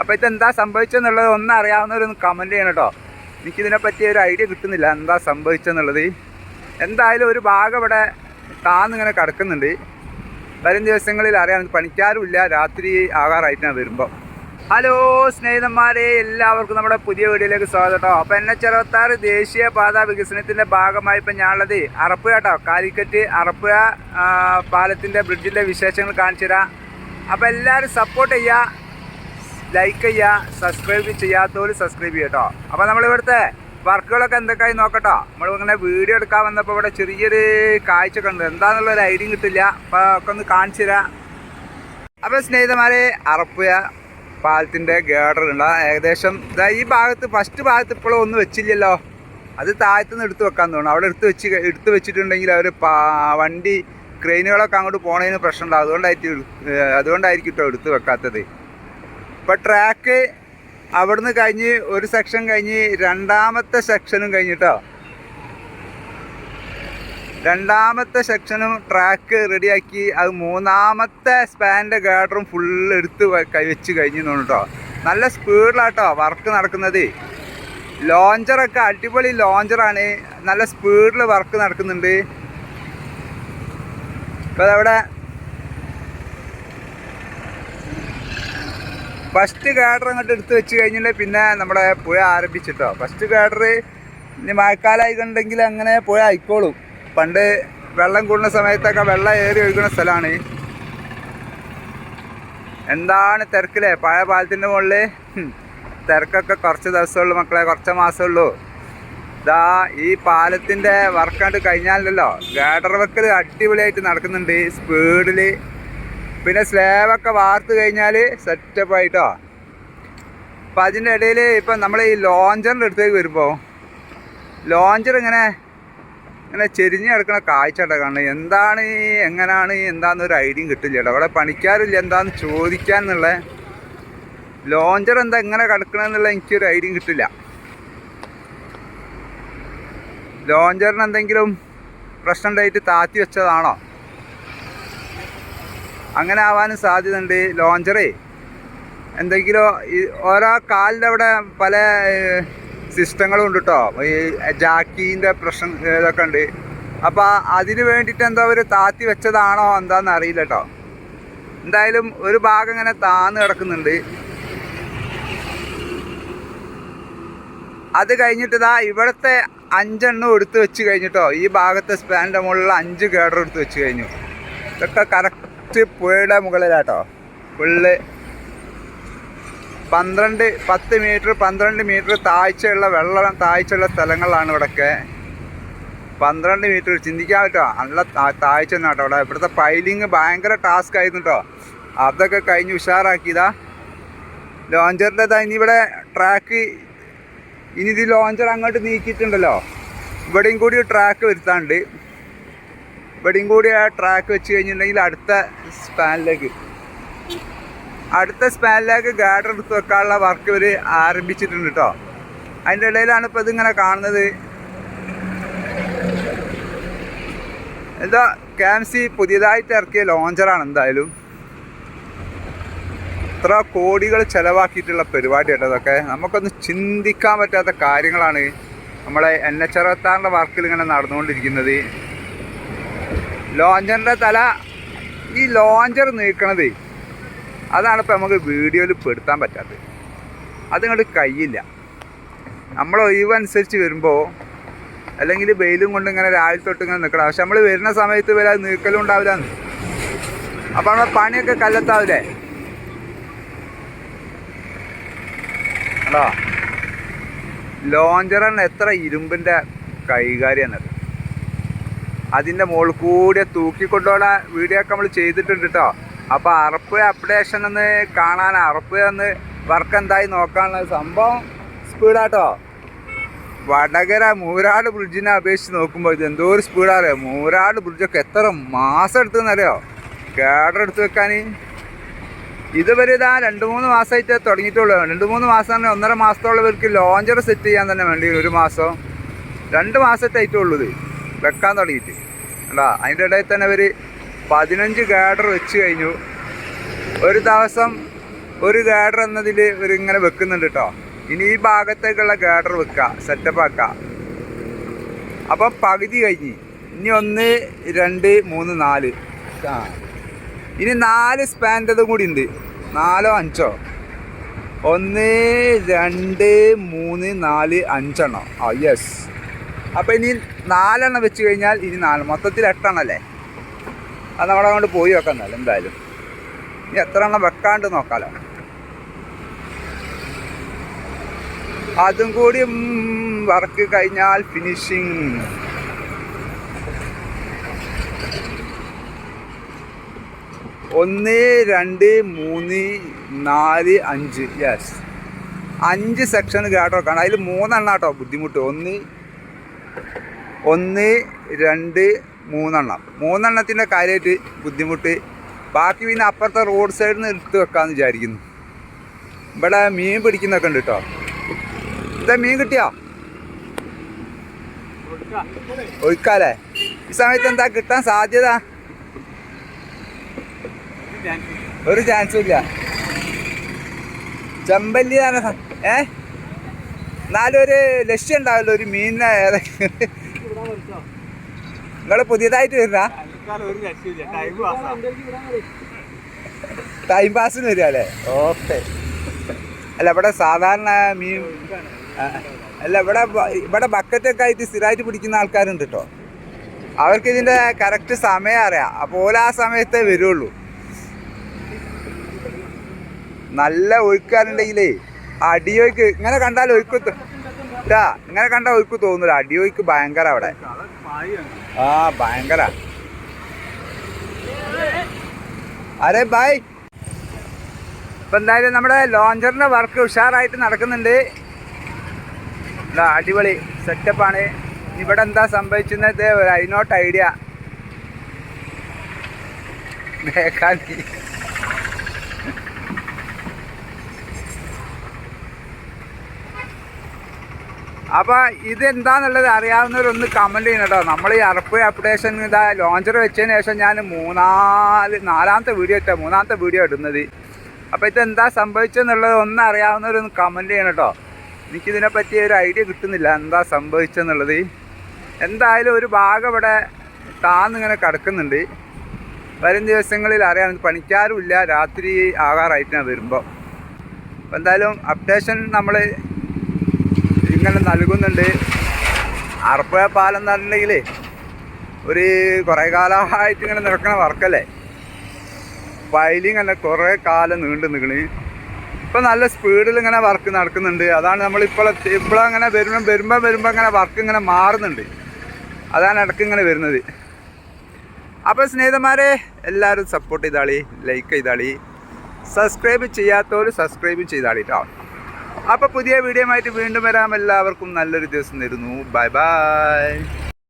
അപ്പോൾ ഇതെന്താ സംഭവിച്ചെന്നുള്ളത് ഒന്ന് അറിയാവുന്നവരൊന്ന് കമന്റ് ചെയ്യണം കേട്ടോ. എനിക്കിതിനെ പറ്റിയ ഒരു ഐഡിയ കിട്ടുന്നില്ല. എന്താ സംഭവിച്ചെന്നുള്ളത്. എന്തായാലും ഒരു ഭാഗം ഇവിടെ താന്നിങ്ങനെ കിടക്കുന്നുണ്ട്. വരും ദിവസങ്ങളിൽ അറിയാം. പണിക്കാരുമില്ല. രാത്രി ആകാറായിട്ടാണ് വരുമ്പോൾ ഹലോ സ്നേഹിതന്മാരെ. എല്ലാവർക്കും നമ്മുടെ പുതിയ വീഡിയോയിലേക്ക് സ്വാഗതം കേട്ടോ. അപ്പോൾ എന്നെ ചെറുപത്താറ് ദേശീയ പാത വികസനത്തിന്റെ ഭാഗമായി ഇപ്പം ഞാനുള്ളത് അറപ്പുഴ കേട്ടോ. കാലിക്കറ്റ് അറപ്പുഴ പാലത്തിന്റെ ബ്രിഡ്ജിന്റെ വിശേഷങ്ങൾ കാണിച്ചു തരാം അപ്പോൾ എല്ലാവരും സപ്പോർട്ട് ചെയ്യുക. ലൈക്ക് ചെയ്യുക സബ്സ്ക്രൈബ് ചെയ്യാത്തവർ സബ്സ്ക്രൈബ് ചെയ്യുക കേട്ടോ അപ്പോൾ നമ്മളിവിടുത്തെ വർക്കുകളൊക്കെ എന്തൊക്കെയായി നോക്കട്ടോ. നമ്മൾ ഇങ്ങനെ വീഡിയോ എടുക്കാൻ വന്നപ്പോൾ ഇവിടെ ചെറിയൊരു കാഴ്ച കണ്ടു എന്താണെന്നുള്ളൊരു ഐഡിയ കിട്ടില്ല. അപ്പോൾ ഒക്കെ ഒന്ന് കാണിച്ചു തരാം. അപ്പോൾ സ്നേഹിതന്മാരെ അറപ്പുക പാലത്തിന്റെ ഉണ്ട്. ഏകദേശം ഈ ഭാഗത്ത് ഫസ്റ്റ് ഭാഗത്ത് ഇപ്പോഴും ഒന്നും വെച്ചില്ലല്ലോ. അത് താഴത്തുനിന്ന് എടുത്ത് വെക്കാൻ തോന്നുന്നു. അവിടെ എടുത്ത് വെച്ച് എടുത്ത് വെച്ചിട്ടുണ്ടെങ്കിൽ അവർ വണ്ടി ക്രെയിനുകളൊക്കെ അങ്ങോട്ട് പോണതിന് പ്രശ്നമുണ്ടാകും അതുകൊണ്ടായിട്ട് അതുകൊണ്ടായിരിക്കും കേട്ടോ എടുത്ത് വെക്കാത്തത്. ഇപ്പം ട്രാക്ക് അവിടുന്ന് കഴിഞ്ഞ് ഒരു സെക്ഷൻ കഴിഞ്ഞ് രണ്ടാമത്തെ സെക്ഷനും കഴിഞ്ഞിട്ടോ? രണ്ടാമത്തെ സെക്ഷനും ട്രാക്ക് റെഡിയാക്കി അത് മൂന്നാമത്തെ സ്പാന്റെ ഗാഡറും ഫുള്ള് എടുത്ത് വെച്ച് കഴിഞ്ഞു കേട്ടോ നല്ല സ്പീഡിലാട്ടോ വർക്ക് നടക്കുന്നത്. ലോഞ്ചറൊക്കെ അടിപൊളി ലോഞ്ചറാണ് നല്ല സ്പീഡിൽ വർക്ക് നടക്കുന്നുണ്ട്. ഇപ്പോൾ അതവിടെ ഫസ്റ്റ് ഗാഡർ അങ്ങോട്ട് എടുത്ത് വെച്ച് കഴിഞ്ഞാൽ പിന്നെ നമ്മുടെ പുഴ ആരംഭിച്ചിട്ടോ. ഫസ്റ്റ് ഗാഡർ ഇനി മഴക്കാലമായി കണ്ടെങ്കിൽ അങ്ങനെ പുഴ ആയിക്കോളും. പണ്ട് വെള്ളം കൂടുന്ന സമയത്തൊക്കെ വെള്ളം ഏറി ഒഴുകുന്ന സ്ഥലമാണ് എന്താണ് തിരക്കില്ലേ പഴയ പാലത്തിന്റെ മുകളിൽ തിരക്കൊക്കെ കുറച്ച് ദിവസമുള്ളൂ മക്കളെ കുറച്ച് മാസമുള്ളൂ ഇതാ ഈ പാലത്തിന്റെ വർക്കാണ്ട് കഴിഞ്ഞാലല്ലോ ഗാഡർ വർക്കൽ അടിപൊളിയായിട്ട് നടക്കുന്നുണ്ട്. സ്പീഡിൽ പിന്നെ സ്ലാബൊക്കെ വാർത്ത് കഴിഞ്ഞാൽ സെറ്റപ്പ് ആയിട്ടോ. അപ്പം അതിന്റെ ഇടയിൽ ഇപ്പം നമ്മൾ ഈ ലോഞ്ചറിന്റെ അടുത്തേക്ക് വരുമ്പോൾ ലോഞ്ചർ ഇങ്ങനെ ഇങ്ങനെ ചെരിഞ്ഞ് കിടക്കുന്ന കാഴ്ച കാണുന്നത് എന്താണ് എങ്ങനെയാണ് എന്താണെന്നൊരു ഐഡിയയും കിട്ടില്ല കേട്ടോ. അവിടെ പണിക്കാരില്ല എന്താന്ന് ചോദിക്കാൻ എന്നുള്ള ലോഞ്ചർ എന്താ എങ്ങനെ കിടക്കണമെന്നുള്ള എനിക്കൊരു ഐഡിയയും കിട്ടില്ല. ലോഞ്ചറിന് എന്തെങ്കിലും പ്രശ്നം ഉണ്ടായിട്ട് താത്തി വെച്ചതാണോ? അങ്ങനെ ആവാനും സാധ്യതയുണ്ട്. ലോഞ്ചറേ എന്തെങ്കിലും ഓരോ കാലിന്റെ അവിടെ പല സിസ്റ്റങ്ങളും ഉണ്ട് കേട്ടോ ഈ ജാക്കീന്റെ പ്രശ്നം ഇതൊക്കെ ഉണ്ട്. അപ്പോൾ അതിന് വേണ്ടിയിട്ട് എന്തോ ഒരു താത്തി വെച്ചതാണോ എന്താണെന്ന് അറിയില്ല കേട്ടോ എന്തായാലും ഒരു ഭാഗം ഇങ്ങനെ താന്ന് കിടക്കുന്നുണ്ട്. അത് കഴിഞ്ഞിട്ട് ഇതാ ഇവിടുത്തെ അഞ്ചെണ്ണം എടുത്ത് വെച്ച് കഴിഞ്ഞിട്ടോ ഈ ഭാഗത്തെ സ്പാനിന്റെ മുകളിൽ അഞ്ച് ഗേഡർ എടുത്ത് വെച്ച് കഴിഞ്ഞു. ഇതൊക്കെ കറക്റ്റ് പുഴയുടെ മുകളിലാട്ടോ. ഫുള്ള് പന്ത്രണ്ട് പത്ത് മീറ്റർ പന്ത്രണ്ട് മീറ്റർ താഴ്ചയുള്ള വെള്ളം താഴ്ചയുള്ള സ്ഥലങ്ങളാണ് ഇവിടെയൊക്കെ പന്ത്രണ്ട് മീറ്റർ ചിന്തിക്കാൻ പറ്റുമോ? നല്ല താഴ്ച തന്നെ കേട്ടോ ഇവിടെ ഇവിടുത്തെ പൈലിങ് ഭയങ്കര ടാസ്ക് ആയിരുന്നു കേട്ടോ അതൊക്കെ കഴിഞ്ഞ് ഉഷാറാക്കിയതാ. ലോഞ്ചറിന്റെ ഇനി ഇവിടെ ട്രാക്ക് ഇനി ഇത് ലോഞ്ചർ അങ്ങോട്ട് നീക്കിയിട്ടുണ്ടല്ലോ. ഇവിടെയും കൂടി ട്രാക്ക് വരുത്താണ്ട് ഇവിടെയും കൂടി ആ ട്രാക്ക് വെച്ച് കഴിഞ്ഞിട്ടുണ്ടെങ്കിൽ അടുത്ത സ്പാനിലേക്ക് അടുത്ത സ്പാനിലേക്ക് ഗാർഡർ എടുത്ത് വെക്കാനുള്ള വർക്ക് ഇവർ ആരംഭിച്ചിട്ടുണ്ട് കേട്ടോ അതിന്റെ ഇടയിലാണ് ഇപ്പോൾ ഇതിങ്ങനെ കാണുന്നത്. എന്താ ക്യാംസി പുതിയതായിട്ട് ഇറക്കിയ ലോഞ്ചറാണ് എന്തായാലും. ഇത്ര കോടികൾ ചിലവാക്കിയിട്ടുള്ള പരിപാടി കേട്ടോ അതൊക്കെ നമുക്കൊന്ന് ചിന്തിക്കാൻ പറ്റാത്ത കാര്യങ്ങളാണ് നമ്മളെ എൻ എച്ച് അറുപത്താറിന്റെ വർക്കിൽ ഇങ്ങനെ നടന്നുകൊണ്ടിരിക്കുന്നത്. ലോഞ്ചറിന്റെ തല ഈ ലോഞ്ചർ നീക്കണത് അതാണ് ഇപ്പോൾ നമുക്ക് വീഡിയോയിൽ പെടുത്താൻ പറ്റാത്തത്. അതിങ്ങോട്ട് കയ്യില്ല. നമ്മൾ ഒഴിവനുസരിച്ച് വരുമ്പോൾ അല്ലെങ്കിൽ വെയിലും കൊണ്ട് ഇങ്ങനെ രാവിലെ തൊട്ട് ഇങ്ങനെ നിൽക്കണം പക്ഷെ നമ്മൾ വരുന്ന സമയത്ത് വരെ അത് നീക്കലും ഉണ്ടാവില്ല അപ്പോൾ നമ്മളെ പണിയൊക്കെ കല്ലെത്താവില്ലേ? കേട്ടോ ലോഞ്ചറിന് എത്ര ഇരുമ്പിന്റെ കൈകാര്യമാണ് അതിന്റെ മുകളിൽ കൂടെ തൂക്കിക്കൊണ്ടുപോണ വീഡിയോ ഒക്കെ നമ്മൾ ചെയ്തിട്ടുണ്ട് കേട്ടോ അപ്പോൾ അറപ്പ് അപ്ഡേഷൻ ഒന്ന് കാണാൻ അറപ്പ് ഒന്ന് വർക്ക് എന്തായി നോക്കാനുള്ള സംഭവം സ്പീഡാട്ടോ വടകര മൂരാട് ബ്രിഡ്ജിനെ അപേക്ഷിച്ച് നോക്കുമ്പോൾ ഇത് എന്തോ ഒരു സ്പീഡാറിയോ മൂരാട് ബ്രിഡ്ജൊക്കെ എത്ര മാസം എടുത്തെന്നറിയോ കേടർ എടുത്ത് വെക്കാൻ. ഇതുവരെ ഇതാ രണ്ട് മൂന്ന് മാസമായിട്ട് തുടങ്ങിയിട്ടുള്ളൂ. രണ്ട് മൂന്ന് മാസം ഒന്നര മാസത്തോളം ഇവർക്ക് ലോഞ്ചർ സെറ്റ് ചെയ്യാൻ തന്നെ വേണ്ടി ഒരു മാസം. രണ്ട് മാസത്തെ ഇത്. വെക്കാൻ തുടങ്ങിയിട്ട്. അല്ല അതിന്റെ ഇടയിൽ തന്നെ അവർ പതിനഞ്ച് ഗാഡർ വെച്ച് കഴിഞ്ഞു. ഒരു ദിവസം ഒരു ഗാഡർ എന്നതിൽ ഒരു ഇങ്ങനെ വെക്കുന്നുണ്ട് കേട്ടോ ഇനി ഈ ഭാഗത്തേക്കുള്ള ഗാഡർ വെക്കുക സെറ്റപ്പ് ആക്കുക അപ്പം പകുതി കഴിഞ്ഞ് ഇനി ഒന്ന് രണ്ട് മൂന്ന് നാല്. ഇനി നാല് സ്പാൻഡതും കൂടി ഉണ്ട്. നാലോ അഞ്ചോ? ഒന്ന് രണ്ട് മൂന്ന് നാല് അഞ്ചെണ്ണം? ആ യെസ് അപ്പോൾ ഇനി നാലെണ്ണം വെച്ച് കഴിഞ്ഞാൽ ഇനി നാല്. മൊത്തത്തിൽ എട്ടെണ്ണം അല്ലേ അത് നമ്മളെ കൊണ്ട് പോയി വെക്കുന്നല്ലോ എന്തായാലും. ഇനി എത്ര എണ്ണം വെക്കാണ്ട് നോക്കാലോ. അതും കൂടി വർക്ക് കഴിഞ്ഞാൽ ഫിനിഷിങ് ഒന്ന് രണ്ട് മൂന്ന് നാല് അഞ്ച്. യെസ് അഞ്ച് സെക്ഷൻ കേട്ടോ കാണാം അതിൽ മൂന്നെണ്ണം കേട്ടോ ബുദ്ധിമുട്ട്. ഒന്ന് ഒന്ന് രണ്ട് മൂന്നെണ്ണം. മൂന്നെണ്ണത്തിന്റെ കാര്യമായിട്ട് ബുദ്ധിമുട്ട്. ബാക്കി പിന്നെ അപ്പുറത്തെ റോഡ് സൈഡിൽ നിന്ന് എടുത്ത് വെക്കാമെന്ന് വിചാരിക്കുന്നു. ഇവിടെ മീൻ പിടിക്കുന്നൊക്കെ ഉണ്ട് കേട്ടോ ഇതാ മീൻ കിട്ടിയോ? ഒഴിക്കാല്ലേ? ഈ സമയത്ത് എന്താ കിട്ടാൻ സാധ്യത? ഒരു ചാൻസും ഇല്ല. ചെമ്പല്ലി ഏ? എന്നാലും ഒരു ലക്ഷ്യം ഉണ്ടാവല്ലോ ഒരു മീനിനെ ഏതൊക്കെ നിങ്ങൾ പുതിയതായിട്ട് വരുന്ന? ടൈം പാസ് ടൈം പാസിന് വരിക അല്ലേ? ഓക്കെ അല്ല ഇവിടെ സാധാരണ മീൻ അല്ല ഇവിടെ ഇവിടെ ബക്കറ്റൊക്കെ ആയിട്ട് സ്ഥിരമായിട്ട് പിടിക്കുന്ന ആൾക്കാരുണ്ട് കേട്ടോ അവർക്ക് ഇതിന്റെ കറക്റ്റ് സമയം അറിയാം. അപ്പോൾ ആ സമയത്തെ വരുള്ളൂ. നല്ല ഒഴുക്കാറുണ്ടെങ്കിലേ അടിയൊഴുക്ക് ഇങ്ങനെ കണ്ടാൽ ഒഴുക്ക് ഇങ്ങനെ കണ്ടാൽ ഒഴുക്ക് തോന്നില്ല അടിയോയ്ക്ക് ഭയങ്കര അവിടെ. ആ ഭയങ്കര. അരെ ബായ് ഇപ്പം എന്തായാലും നമ്മുടെ ലോഞ്ചറിന്റെ വർക്ക് ഉഷാറായിട്ട് നടക്കുന്നുണ്ട്. അടിപൊളി സെറ്റപ്പ് ആണ്. ഇവിടെ എന്താ സംഭവിച്ചത് ഐ നോട്ട് ഐഡിയ മേക്കാലി അപ്പോൾ ഇതെന്താന്നുള്ളത് അറിയാവുന്നവരൊന്ന് കമന്റ് ചെയ്യണം കേട്ടോ നമ്മൾ ഈ അറപ്പ് അപ്ഡേഷൻ ഇതാ ലോഞ്ചർ വെച്ചതിന് ശേഷം ഞാൻ മൂന്നാൽ നാലാമത്തെ വീഡിയോ ഇട്ടാ മൂന്നാമത്തെ വീഡിയോ ഇടുന്നത്. അപ്പോൾ ഇതെന്താ സംഭവിച്ചെന്നുള്ളത് ഒന്ന് അറിയാവുന്നവരൊന്ന് കമന്റ് ചെയ്യണം കേട്ടോ എനിക്കിതിനെ പറ്റി ഒരു ഐഡിയ കിട്ടുന്നില്ല എന്താ സംഭവിച്ചെന്നുള്ളത്. എന്തായാലും ഒരു ഭാഗം ഇവിടെ താന്നിങ്ങനെ കിടക്കുന്നുണ്ട്. വരും ദിവസങ്ങളിൽ അറിയാം പണിക്കാരും ഇല്ല രാത്രി ആകാറായിട്ടാണ് വരുമ്പോൾ എന്തായാലും അപ്ഡേഷൻ നമ്മൾ ഇങ്ങനെ നൽകുന്നുണ്ട്. അറുപ്പുഴ പാലം എന്ന് പറഞ്ഞിട്ടുണ്ടെങ്കിൽ ഒരു കുറേ കാലമായിട്ട് ഇങ്ങനെ നടക്കണ വർക്കല്ലേ? അപ്പം ഇങ്ങനെ കുറേ കാലം നീണ്ടു നിൽക്കണ് ഇപ്പം നല്ല സ്പീഡിൽ ഇങ്ങനെ വർക്ക് നടക്കുന്നുണ്ട്. അതാണ് നമ്മൾ ഇപ്പോൾ ഇപ്പോഴങ്ങനെ വരുമ്പം വരുമ്പം വരുമ്പോൾ ഇങ്ങനെ വർക്ക് ഇങ്ങനെ മാറുന്നുണ്ട്. അതാണ് ഇടയ്ക്ക് ഇങ്ങനെ വരുന്നത്. അപ്പോൾ സ്നേഹിതന്മാരെ എല്ലാവരും സപ്പോർട്ട് ചെയ്താളി ലൈക്ക് ചെയ്താളി. സബ്സ്ക്രൈബ് ചെയ്യാത്തവർ സബ്സ്ക്രൈബ് ചെയ്താളി കേട്ടോ അപ്പോൾ പുതിയ വീഡിയോ ആയിട്ട് വീണ്ടും വരാം. എല്ലാവർക്കും നല്ലൊരു ദിവസം തരുന്നു. Bye bye